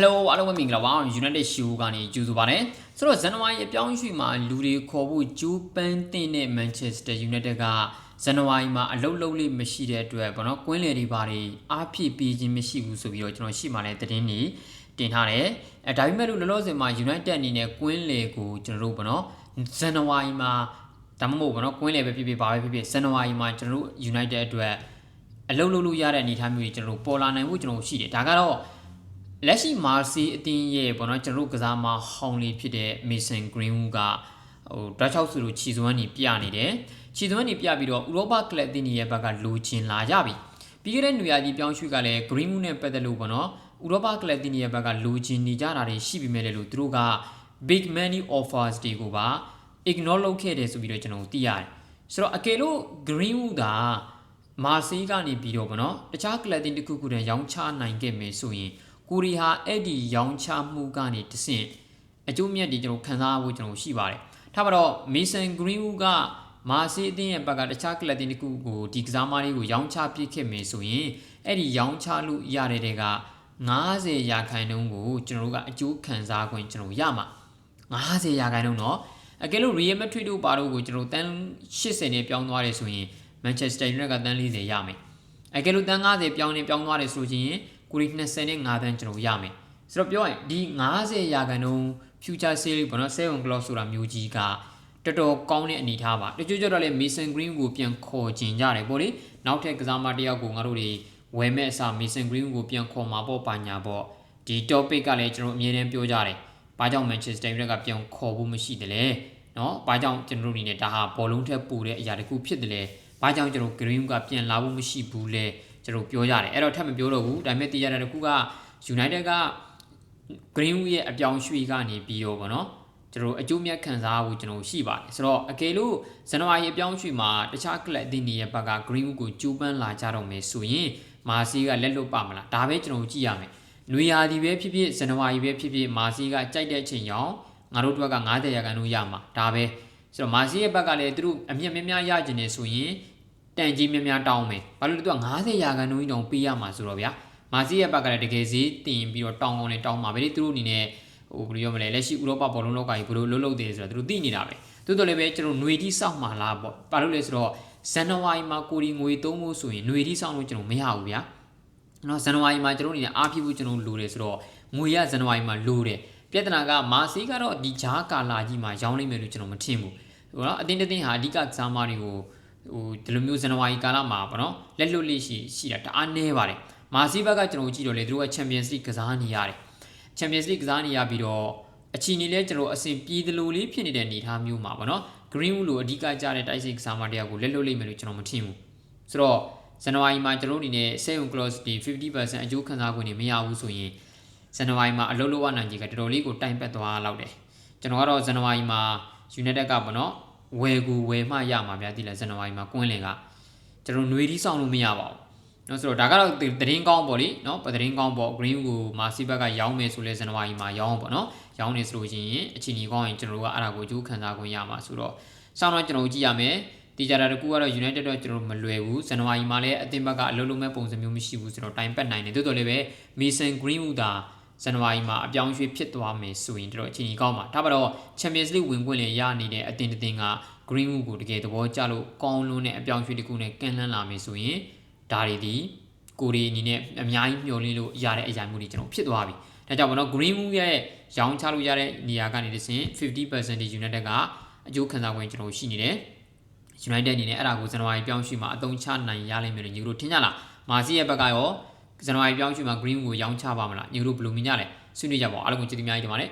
Hello အားလုံးပဲမင်္ဂလာပါ United Show ကနေကြိုဆိုပါရစေဆိုတော့ဇန်နဝါရီအပြောင်းအရွှေ့မှာလူတွေခေါ်ဖို့ဂျူးပန်းတင်တဲ့ Manchester United ကဇန်နဝါရီမှာအလုတ်လုတ်လေးမရှိတဲ့အတွက်ဘောနော်ကွင်းလေတွေဘာတွေအားဖြည့်ပေးခြင်းမရှိဘူးဆိုပြီးတော့ကျွန်တော်ရှိမှလည်းသတင်းတွေတင်ထားတယ်အဲဒါပေမဲ့လို့လောလောဆယ်မှာ United အနေနဲ့ကွင်းလေကိုကျွန်တော်တို့ဘောနော်ဇန်နဝါရီမှာဒါမှမဟုတ်ဘောနော်ကွင်းလေပဲဖြစ်ဖြစ်ဘာပဲဖြစ်ဖြစ်ဇန်နဝါရီမှာကျွန်တော်တို့ United အတွက်အလုတ်လုတ်လို့ရတဲ့အနေအထားမျိုးတွေကျွန်တော်တို့ပေါ်လာနိုင်ဖို့ကျွန်တော်တို့ရှိတယ်ဒါကတော့ လက်ရှိမာစီအတင်းရဲ့ပေါ့နော်ကျွန်တော်တို့ကစားမဟောင်းလေးဖြစ်တဲ့ Mason Greenwood ကဟိုဒတ်ချောက်စုလိုခြီစွမ်းနေပြနေတယ်ခြီစွမ်းနေပြပြီးတော့ဥရောပကလပ်အတင်းရဲ့ဘက်ကလိုချင်လာကြပြီပြီးခဲ့တဲ့နွေရာသီပြောင်းရွှေ့ကလည်း Greenwood နဲ့ပတ်သက်လို့ပေါ့နော်ဥရောပကလပ်အတင်းရဲ့ဘက်ကလိုချင်နေကြတာတွေရှိပြီမဲ့လေလို့သူတို့က big money offers တွေကိုပါ ignore လုပ်ခဲ့တယ်ဆိုပြီးတော့ကျွန်တော်သိရတယ်ဆိုတော့အကယ်လို့ Greenwood ကမာစီကနေပြီးတော့ဗောနော်တခြားကလပ်တင်တစ်ခုခုတည်းရောင်းချနိုင်ခဲ့မယ်ဆိုရင် ကိုရီဟာအဲ့ဒီရောင်းချမှုကနေတဆင့်အကျိုးမြတ်တွေကျွန်တော်ခံစားဖို့ကျွန်တော်ရှိပါတယ်ထားပါတော့ Mason Greenwood ကမာစီအတင်းရဲ့ဘက်ကတခြားကလပ်တင်တစ်ခုကိုဒီကစားမလေးကိုရောင်းချပြစ်ခဲ့မယ်ဆိုရင်အဲ့ဒီရောင်းချလို့ရတဲ့တဲ့က90ရာခိုင်နှုန်းကိုကျွန်တော်တို့ကအကျိုးခံစားခွင့်ကျွန်တော်ရမှာ90ရာခိုင်နှုန်းတော့အကယ်လို့ Real Madrid တို့ပါတော့ကိုကျွန်တော်တန်း80နဲ့ပြောင်းသွားတယ်ဆိုရင် Manchester United ကတန်း40ရမယ်အကယ်လို့တန်း90ပြောင်းနေပြောင်းသွားတယ်ဆိုရင် ကိုရီ25တန်းကျွန်တော်ရမယ်ဆိုတော့ပြောရင်ဒီ90ရာခိုင်နှုန်း future sale ဘောနော်7 clock ဆိုတာမျိုးကြီးကတော်တော်ကောင်းတဲ့အနေထားပါတချို့ကျတော့လေ Mason Green ကိုပြန်ခေါ်ကျင်ကြတယ်ပေါ့လေနောက်ထပ်ကစားမတစ်ယောက်ကိုငါတို့တွေဝယ်မဲ့အစား Mason Green ကိုပြန်ခေါ်မှာပေါ့ပါညာပေါ့ဒီ topic ကလည်းကျွန်တော်အမြဲတမ်းပြောကြတယ်ဘာကြောင့် Manchester United ကပြန်ခေါ်ဖို့မရှိတယ်လဲเนาะဘာကြောင့်ကျွန်တော်တို့အနေနဲ့ဒါဟာဘောလုံးထက်ပိုတဲ့အရာတခုဖြစ်တယ်လဲဘာကြောင့်ကျွန်တော် Green ကပြန်လာဖို့မရှိဘူးလဲ ကျွန်တော်ပြောရတယ်အဲ့တော့ထပ်မပြောတော့ဘူးဒါပေမဲ့တရားတဲ့တခုက United က Greenwood ရဲ့အပြောင်းရွှေ့ကနေပြီးတော့ဗောနော်ကျွန်တော်အကျိုးမြတ်ခံစားဖို့ကျွန်တော်ရှိပါတယ်ဆိုတော့အကယ်လို့ဇန်နဝါရီအပြောင်းရွှေ့မှာတခြားကလပ်အသင်းတွေရဲ့ဘက်က Greenwood ကိုကြိုးပမ်းလာကြတော့မယ်ဆိုရင်မာစီကလက်လွတ်ပါမလားဒါပဲကျွန်တော်ကြည့်ရမယ်နွေရာသီပဲဖြစ်ဖြစ်ဇန်နဝါရီပဲဖြစ်ဖြစ်မာစီကကြိုက်တဲ့ချိန်ရောင်ငါတို့တို့က90ရာခိုင်နှုန်းရမှာဒါပဲဆိုတော့မာစီရဲ့ဘက်ကလည်းသူတို့အမြင့်များများရကျင်နေဆိုရင် တန်ကြီးများများတောင်းမယ်ဘာလို့လဲသူက90ရာခိုင်နှုန်းကြီးတောင်ပေးရမှာဆိုတော့ဗျာမာစီရဲ့ဘက်ကလည်းတကယ်စီတင်ပြီးတော့တောင်းအောင်လည်းတောင်းမှာပဲလေသူတို့အနေနဲ့ဟိုဘယ်လိုပြောမလဲလက်ရှိဥရောပဘောလုံးလောကကြီးဘယ်လိုလှုပ်လှုပ်တယ်ဆိုတော့သူတို့သိနေတာပဲတိုးတော်လည်းပဲကျွန်တော်ຫນွေတိစောက်မှာလားပေါ့ဘာလို့လဲဆိုတော့ဇန်နဝါရီမှာကိုရီငွေသုံးဖို့ဆိုရင်ຫນွေတိစောက်လို့ကျွန်တော်မရဘူးဗျာနော်ဇန်နဝါရီမှာကျွန်တော်အနေနဲ့အားဖြစ်ဖို့ကျွန်တော်လိုတယ်ဆိုတော့ငွေရဇန်နဝါရီမှာလိုတယ်ပြဿနာကမာစီကတော့ဒီဂျားကာလာကြီးမှာရောင်းနိုင်မယ်လို့ကျွန်တော်မထင်ဘူးဟိုနော်အတင်းတင်းဟာအဓိကကစားမတွေကို ဟိုဒီလိုမျိုးဇန်နဝါရီကာလမှာပေါ့နော်လက်လွတ်လေးရှိရှိတာတအားနည်းပါတယ်မာစီဘက်ကကျွန်တော်ကြည့်တော့လေသူတို့ကချန်ပီယံစ်လိကစားနေရတယ်ချန်ပီယံစ်လိကစားနေရပြီးတော့အချီနေလဲကျွန်တော်အဆင်ပြေသလိုလေးဖြစ်နေတဲ့အနေအထားမျိုးမှာပေါ့နော် Greenwood လိုအဓိကကြတဲ့တိုက်စစ်ကစားမတရားကိုလက်လွတ်လိမ့်မယ်လို့ကျွန်တော်မထင်ဘူးဆိုတော့ဇန်နဝါရီမှာကျွန်တော်တို့အနေနဲ့စေုံ close ဒီ50%အကျိုးခံစားခွင့်တွေမရဘူးဆိုရင်ဇန်နဝါရီမှာအလုပ်လုပ်ရနိုင်ကြီးကတော်တော်လေးကိုတိုင်ပတ်သွားလောက်တယ်ကျွန်တော်ကတော့ဇန်နဝါရီမှာ United ကပေါ့နော် ဝယ်ကူဝယ်မှရမှာဗျာဒီလဲဇန်နဝါရီမှာကွင်းလင်ကကျွန်တော်ຫນွေဒီဆောင်လို့မရပါဘူးเนาะဆိုတော့ဒါကတော့သတင်းကောင်းပေါ့လေเนาะသတင်းကောင်းပေါ့ green ကိုမာစီဘက်ကရောင်းမယ်ဆိုလဲဇန်နဝါရီမှာရောင်းပေါ့เนาะရောင်းနေဆိုလို့ရှိရင်အချိန်ကြီးကောင်းရင်ကျွန်တော်တို့ကအဲ့ဒါကိုအကျိုးခံစားခွင့်ရမှာဆိုတော့စောင့်တော့ကျွန်တော်တို့ကြည့်ရမယ်တီကြတာတကူကတော့ United တော့ကျွန်တော်မလွယ်ဘူးဇန်နဝါရီမှာလည်းအသင်းဘက်ကအလုံးလုံးမဲ့ပုံစံမျိုးမရှိဘူးဆိုတော့တိုင်ပတ်နိုင်တယ်တိုးတော်လည်းပဲ Mason Greenwood သာ ဇန်နဝါရီမှာအပြောင်းရွှေ့ဖြစ်သွားမယ်ဆိုရင်တော့အချိန်ကြီးကောင်းပါဒါပါတော့ Champions League ဝင်ခွင့်လည်းရနေတဲ့အသင်းတစ်သင်းက Greenwood ကိုတကယ်သဘောကျလို့ကောင်းလွန်းတဲ့အပြောင်းရွှေ့တစ်ခုနဲ့ကန်လှမ်းလာမယ်ဆိုရင်ဒါတွေဒီကိုရီအနေနဲ့အများကြီးမျှော်လင့်လို့ရတဲ့အရာမျိုးတွေကျွန်တော်ဖြစ်သွားပြီဒါကြောင့်မနော် Greenwood ရဲ့ရောင်းချလို့ရတဲ့နေရာကနေတစ်ဆင့်50% United ကအကျိုးခံစား권ကျွန်တော်ရှိနေတယ် United အနေနဲ့အဲ့ဒါကိုဇန်နဝါရီပြောင်းရွှေ့မှာအသုံးချနိုင်ရလိမ့်မယ်လို့ညီတို့ထင်ကြလားမာစီရဲ့ဘက်ကရော ဇန်နဝါရီပြောင်းရွှေ့မှာ Green ကိုရောင်းချပါမလားညီတို့ဘယ်လိုမြင်ကြလဲဆွေးနွေးကြပါဦးအားလုံးကိုကျေးဇူးများကြီးတင်ပါတယ်